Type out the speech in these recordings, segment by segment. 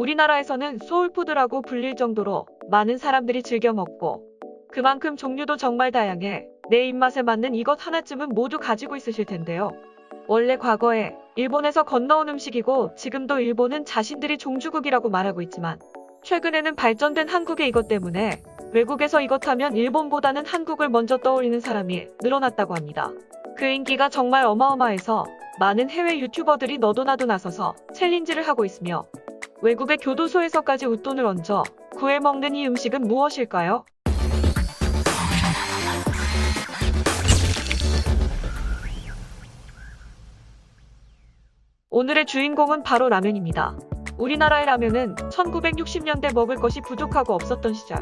우리나라에서는 소울푸드라고 불릴 정도로 많은 사람들이 즐겨 먹고 그만큼 종류도 정말 다양해 내 입맛에 맞는 이것 하나쯤은 모두 가지고 있으실 텐데요. 원래 과거에 일본에서 건너온 음식이고 지금도 일본은 자신들이 종주국이라고 말하고 있지만 최근에는 발전된 한국의 이것 때문에 외국에서 이것 하면 일본보다는 한국을 먼저 떠올리는 사람이 늘어났다고 합니다. 그 인기가 정말 어마어마해서 많은 해외 유튜버들이 너도나도 나서서 챌린지를 하고 있으며 외국의 교도소에서까지 웃돈을 얹어 구해 먹는 이 음식은 무엇일까요? 오늘의 주인공은 바로 라면입니다. 우리나라의 라면은 1960년대 먹을 것이 부족하고 없었던 시절.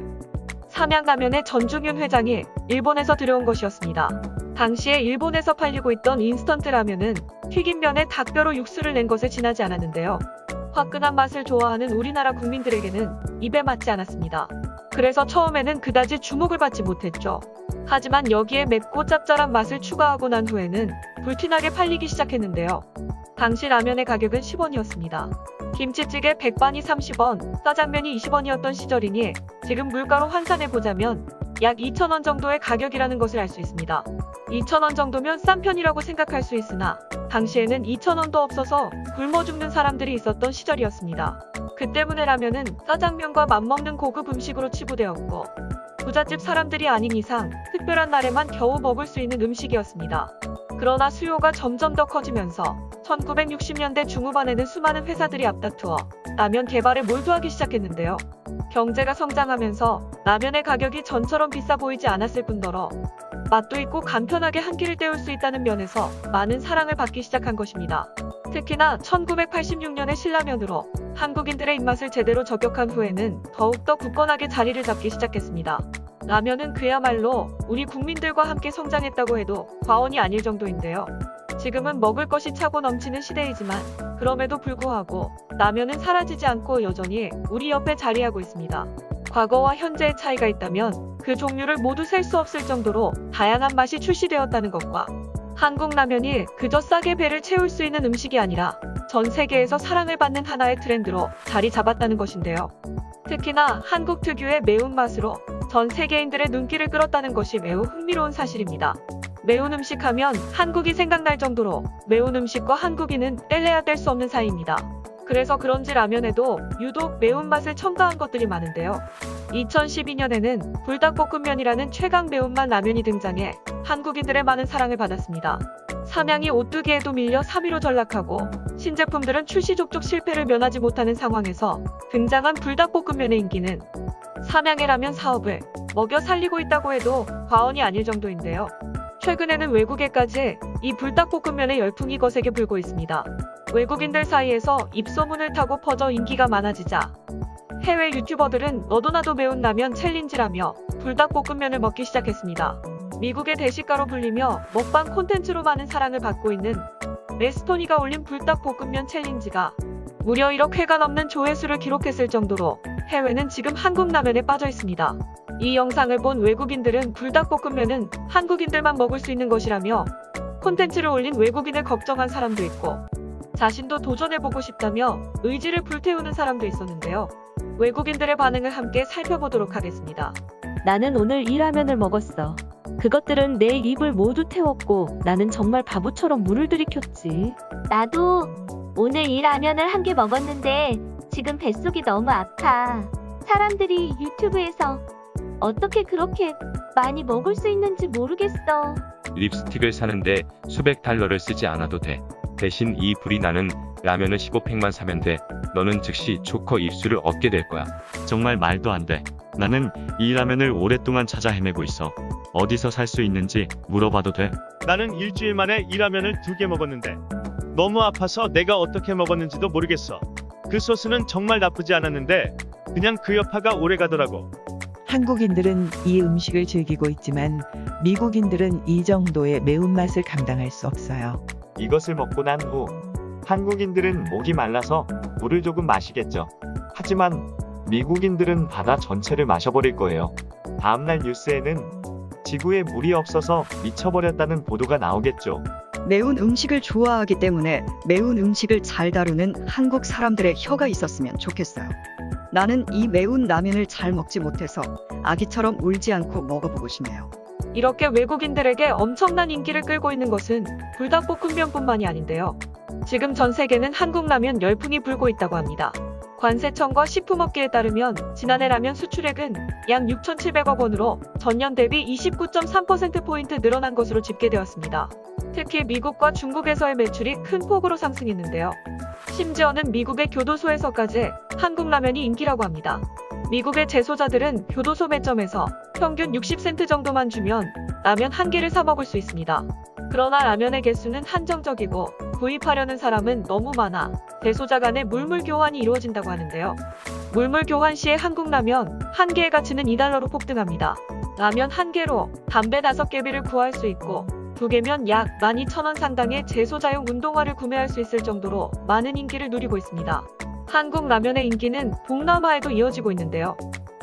삼양라면의 전중윤 회장이 일본에서 들여온 것이었습니다. 당시에 일본에서 팔리고 있던 인스턴트 라면은 튀긴 면에 닭뼈로 육수를 낸 것에 지나지 않았는데요. 화끈한 맛을 좋아하는 우리나라 국민들에게는 입에 맞지 않았습니다. 그래서 처음에는 그다지 주목을 받지 못했죠. 하지만 여기에 맵고 짭짤한 맛을 추가하고 난 후에는 불티나게 팔리기 시작했는데요. 당시 라면의 가격은 10원이었습니다. 김치찌개 백반이 30원, 짜장면이 20원이었던 시절이니 지금 물가로 환산해 보자면 약 2,000원 정도의 가격이라는 것을 알 수 있습니다. 2,000원 정도면 싼 편이라고 생각할 수 있으나 당시에는 2,000원도 없어서 굶어 죽는 사람들이 있었던 시절이었습니다. 그 때문에 라면은 짜장면과 맞먹는 고급 음식으로 치부되었고 부잣집 사람들이 아닌 이상 특별한 날에만 겨우 먹을 수 있는 음식이었습니다. 그러나 수요가 점점 더 커지면서 1960년대 중후반에는 수많은 회사들이 앞다투어 라면 개발에 몰두하기 시작했는데요. 경제가 성장하면서 라면의 가격이 전처럼 비싸 보이지 않았을 뿐더러 맛도 있고 간편하게 한 끼를 때울 수 있다는 면에서 많은 사랑을 받기 시작한 것입니다. 특히나 1986년의 신라면으로 한국인들의 입맛을 제대로 저격한 후에는 더욱더 굳건하게 자리를 잡기 시작했습니다. 라면은 그야말로 우리 국민들과 함께 성장했다고 해도 과언이 아닐 정도인데요. 지금은 먹을 것이 차고 넘치는 시대이지만 그럼에도 불구하고 라면은 사라지지 않고 여전히 우리 옆에 자리하고 있습니다. 과거와 현재의 차이가 있다면 그 종류를 모두 셀 수 없을 정도로 다양한 맛이 출시되었다는 것과 한국 라면이 그저 싸게 배를 채울 수 있는 음식이 아니라 전 세계에서 사랑을 받는 하나의 트렌드로 자리 잡았다는 것인데요. 특히나 한국 특유의 매운맛으로 전 세계인들의 눈길을 끌었다는 것이 매우 흥미로운 사실입니다. 매운 음식 하면 한국이 생각날 정도로 매운 음식과 한국인은 뗄래야 뗄 수 없는 사이입니다. 그래서 그런지 라면에도 유독 매운맛을 첨가한 것들이 많은데요. 2012년에는 불닭볶음면이라는 최강 매운맛 라면이 등장해 한국인들의 많은 사랑을 받았습니다. 삼양이 오뚜기에도 밀려 3위로 전락하고 신제품들은 출시 족족 실패를 면하지 못하는 상황에서 등장한 불닭볶음면의 인기는 삼양의 라면 사업을 먹여 살리고 있다고 해도 과언이 아닐 정도인데요. 최근에는 외국에까지 이 불닭볶음면의 열풍이 거세게 불고 있습니다. 외국인들 사이에서 입소문을 타고 퍼져 인기가 많아지자 해외 유튜버들은 너도나도 매운 라면 챌린지라며 불닭볶음면을 먹기 시작했습니다. 미국의 대식가로 불리며 먹방 콘텐츠로 많은 사랑을 받고 있는 레스토니가 올린 불닭볶음면 챌린지가 무려 1억 회가 넘는 조회수를 기록했을 정도로 해외는 지금 한국 라면에 빠져 있습니다. 이 영상을 본 외국인들은 불닭볶음면은 한국인들만 먹을 수 있는 것이라며 콘텐츠를 올린 외국인을 걱정한 사람도 있고 자신도 도전해보고 싶다며 의지를 불태우는 사람도 있었는데요. 외국인들의 반응을 함께 살펴보도록 하겠습니다. 나는 오늘 이 라면을 먹었어. 그것들은 내 입을 모두 태웠고 나는 정말 바보처럼 물을 들이켰지. 나도 오늘 이 라면을 한 개 먹었는데 지금 뱃속이 너무 아파. 사람들이 유튜브에서 어떻게 그렇게 많이 먹을 수 있는지 모르겠어. 립스틱을 사는데 수백 달러를 쓰지 않아도 돼. 대신 이 불이 나는 라면을 15팩만 사면 돼. 너는 즉시 조커 입술을 얻게 될 거야. 정말 말도 안 돼. 나는 이 라면을 오랫동안 찾아 헤매고 있어. 어디서 살 수 있는지 물어봐도 돼? 나는 일주일 만에 이 라면을 두 개 먹었는데 너무 아파서 내가 어떻게 먹었는지도 모르겠어. 그 소스는 정말 나쁘지 않았는데 그냥 그 여파가 오래 가더라고. 한국인들은 이 음식을 즐기고 있지만 미국인들은 이 정도의 매운맛을 감당할 수 없어요. 이것을 먹고 난 후 한국인들은 목이 말라서 물을 조금 마시겠죠. 하지만 미국인들은 바다 전체를 마셔버릴 거예요. 다음날 뉴스에는 지구에 물이 없어서 미쳐버렸다는 보도가 나오겠죠. 매운 음식을 좋아하기 때문에 매운 음식을 잘 다루는 한국 사람들의 혀가 있었으면 좋겠어요. 나는 이 매운 라면을 잘 먹지 못해서 아기처럼 울지 않고 먹어보고 싶네요. 이렇게 외국인들에게 엄청난 인기를 끌고 있는 것은 불닭볶음면뿐만이 아닌데요. 지금 전 세계는 한국 라면 열풍이 불고 있다고 합니다. 관세청과 식품업계에 따르면 지난해 라면 수출액은 약 6,700억 원으로 전년 대비 29.3%포인트 늘어난 것으로 집계되었습니다. 특히 미국과 중국에서의 매출이 큰 폭으로 상승했는데요. 심지어는 미국의 교도소에서까지 한국 라면이 인기라고 합니다. 미국의 재소자들은 교도소 매점에서 평균 60센트 정도만 주면 라면 한 개를 사 먹을 수 있습니다. 그러나 라면의 개수는 한정적이고 구입하려는 사람은 너무 많아 대소자 간의 물물 교환이 이루어진다고 하는데요. 물물 교환 시에 한국 라면 한 개의 가치는 2달러로 폭등합니다. 라면 한 개로 담배 5개비를 구할 수 있고 두 개면 약 12,000원 상당의 제소자용 운동화를 구매할 수 있을 정도로 많은 인기를 누리고 있습니다. 한국 라면의 인기는 동남아에도 이어지고 있는데요.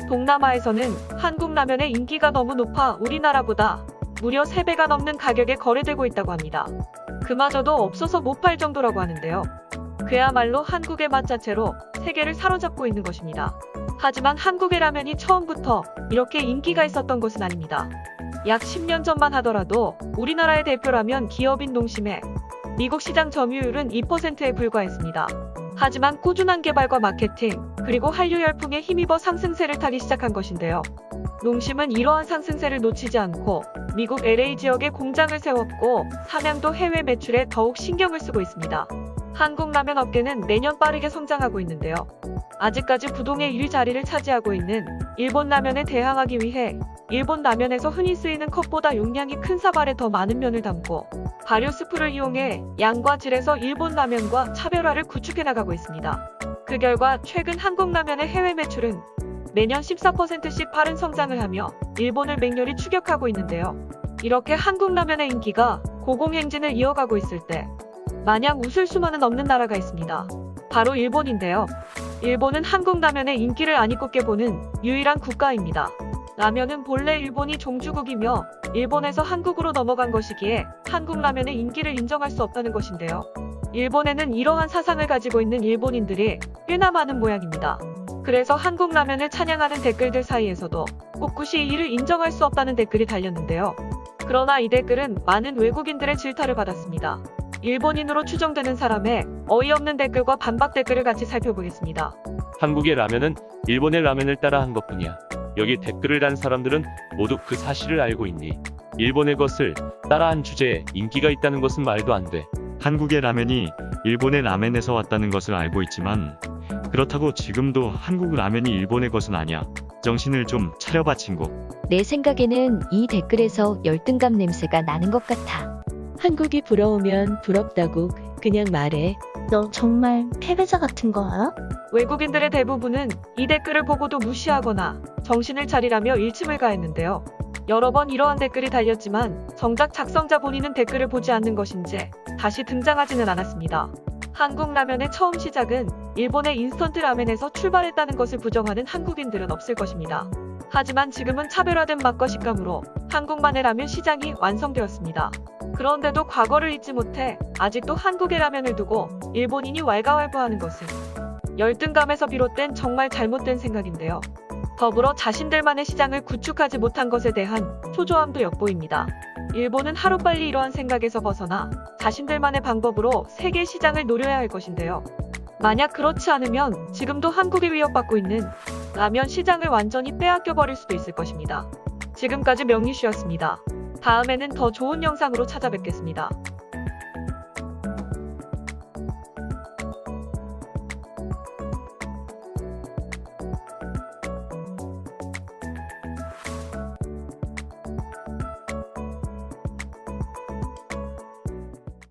동남아에서는 한국 라면의 인기가 너무 높아 우리나라보다 무려 3배가 넘는 가격에 거래되고 있다고 합니다. 그마저도 없어서 못 팔 정도라고 하는데요. 그야말로 한국의 맛 자체로 세계를 사로잡고 있는 것입니다. 하지만 한국의 라면이 처음부터 이렇게 인기가 있었던 것은 아닙니다. 약 10년 전만 하더라도 우리나라의 대표 라면 기업인 농심의 미국 시장 점유율은 2%에 불과했습니다. 하지만 꾸준한 개발과 마케팅, 그리고 한류 열풍에 힘입어 상승세를 타기 시작한 것인데요. 농심은 이러한 상승세를 놓치지 않고 미국 LA 지역에 공장을 세웠고 삼양도 해외 매출에 더욱 신경을 쓰고 있습니다. 한국 라면 업계는 매년 빠르게 성장하고 있는데요. 아직까지 부동의 1위 자리를 차지하고 있는 일본 라면에 대항하기 위해 일본 라면에서 흔히 쓰이는 컵보다 용량이 큰 사발에 더 많은 면을 담고 발효 스프를 이용해 양과 질에서 일본 라면과 차별화를 구축해 나가고 있습니다. 그 결과 최근 한국 라면의 해외 매출은 매년 14%씩 빠른 성장을 하며 일본을 맹렬히 추격하고 있는데요. 이렇게 한국 라면의 인기가 고공행진을 이어가고 있을 때 마냥 웃을 수만은 없는 나라가 있습니다. 바로 일본인데요. 일본은 한국 라면의 인기를 안 잊고 깨보는 유일한 국가입니다. 라면은 본래 일본이 종주국이며 일본에서 한국으로 넘어간 것이기에 한국 라면의 인기를 인정할 수 없다는 것인데요. 일본에는 이러한 사상을 가지고 있는 일본인들이 꽤나 많은 모양입니다. 그래서 한국 라면을 찬양하는 댓글들 사이에서도 꿋꿋이 이를 인정할 수 없다는 댓글이 달렸는데요. 그러나 이 댓글은 많은 외국인들의 질타를 받았습니다. 일본인으로 추정되는 사람의 어이없는 댓글과 반박 댓글을 같이 살펴보겠습니다. 한국의 라면은 일본의 라면을 따라한 것뿐이야. 여기 댓글을 단 사람들은 모두 그 사실을 알고 있니? 일본의 것을 따라한 주제에 인기가 있다는 것은 말도 안 돼. 한국의 라면이 일본의 라멘에서 왔다는 것을 알고 있지만 그렇다고 지금도 한국 라면이 일본의 것은 아니야. 정신을 좀 차려봐 친구. 내 생각에는 이 댓글에서 열등감 냄새가 나는 것 같아. 한국이 부러우면 부럽다고 그냥 말해. 너 정말 패배자 같은 거야? 외국인들의 대부분은 이 댓글을 보고도 무시하거나 정신을 차리라며 일침을 가했는데요. 여러 번 이러한 댓글이 달렸지만 정작 작성자 본인은 댓글을 보지 않는 것인지 다시 등장하지는 않았습니다. 한국 라면의 처음 시작은 일본의 인스턴트 라멘에서 출발했다는 것을 부정하는 한국인들은 없을 것입니다. 하지만 지금은 차별화된 맛과 식감으로 한국만의 라면 시장이 완성되었습니다. 그런데도 과거를 잊지 못해 아직도 한국의 라면을 두고 일본인이 왈가왈부하는 것은 열등감에서 비롯된 정말 잘못된 생각인데요. 더불어 자신들만의 시장을 구축하지 못한 것에 대한 초조함도 엿보입니다. 일본은 하루빨리 이러한 생각에서 벗어나 자신들만의 방법으로 세계 시장을 노려야 할 것인데요. 만약 그렇지 않으면 지금도 한국이 위협받고 있는 라면 시장을 완전히 빼앗겨 버릴 수도 있을 것입니다. 지금까지 명리씨였습니다. 다음에는 더 좋은 영상으로 찾아뵙겠습니다.